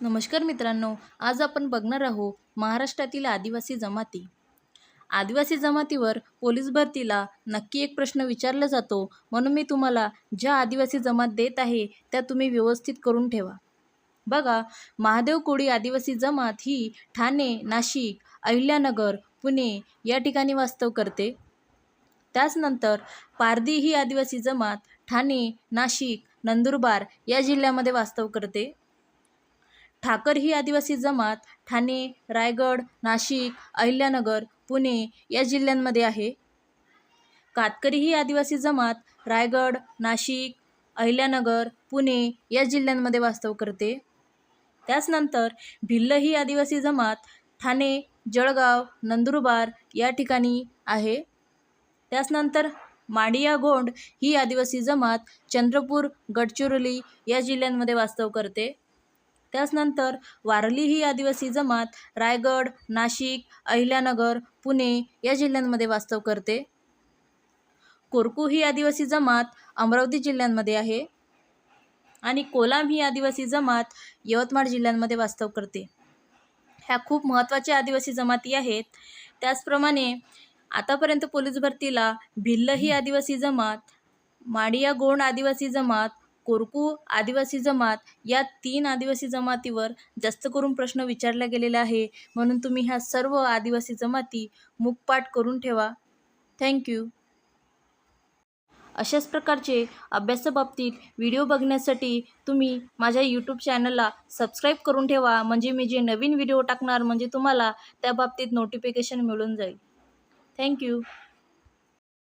नमस्कार मित्रांनो आज आपण बघणार आहोत महाराष्ट्रातील आदिवासी जमाती. आदिवासी जमातीवर पोलीस भरतीला नक्की एक प्रश्न विचारला जातो. म्हणून मी तुम्हाला ज्या आदिवासी जमात देत आहे त्या तुम्ही व्यवस्थित करून ठेवा. बघा महादेव कोळी आदिवासी जमात ही ठाणे नाशिक अहिल्यानगर पुणे या ठिकाणी वास्तव करते. त्याचनंतर पारधी ही आदिवासी जमात ठाणे नाशिक नंदुरबार या जिल्ह्यामध्ये वास्तव करते. ठाकर ही आदिवासी जमात ठाणे रायगड नाशिक अहिल्यानगर पुणे या जिल्ह्यांमध्ये आहे. कातकरी ही आदिवासी जमात रायगड नाशिक अहिल्यानगर पुणे या जिल्ह्यांमध्ये वास्तव करते. त्याचनंतर भिल्ल ही आदिवासी जमात ठाणे जळगाव नंदुरबार या ठिकाणी आहे. त्याचनंतर माडिया गोंड ही आदिवासी जमात चंद्रपूर गडचिरोली या जिल्ह्यांमध्ये वास्तव करते. त्याचनंतर वारली ही आदिवासी जमात रायगड नाशिक अहिल्यानगर पुणे या जिल्ह्यांमध्ये वास्तव करते. कोरकू ही आदिवासी जमात अमरावती जिल्ह्यांमध्ये आहे आणि कोलाम ही आदिवासी जमात यवतमाळ जिल्ह्यांमध्ये वास्तव करते. ह्या खूप महत्त्वाच्या आदिवासी जमाती आहेत. त्याचप्रमाणे आतापर्यंत पोलीस भरतीला भिल्ल ही आदिवासी जमात माडिया गोंड आदिवासी जमात कोरकू आदिवासी जमात या तीन आदिवासी जमातीवर जास्त करून प्रश्न विचारला गेलेला आहे. म्हणून तुम्ही ह्या सर्व आदिवासी जमाती मुखपाठ करून ठेवा. थँक्यू अशाच प्रकारचे अभ्यासाबाबतीत व्हिडिओ बघण्यासाठी तुम्ही माझ्या यूट्यूब चॅनलला सबस्क्राईब करून ठेवा. म्हणजे मी जे नवीन व्हिडिओ टाकणार म्हणजे तुम्हाला त्या बाबतीत नोटिफिकेशन मिळून जाईल. थँक्यू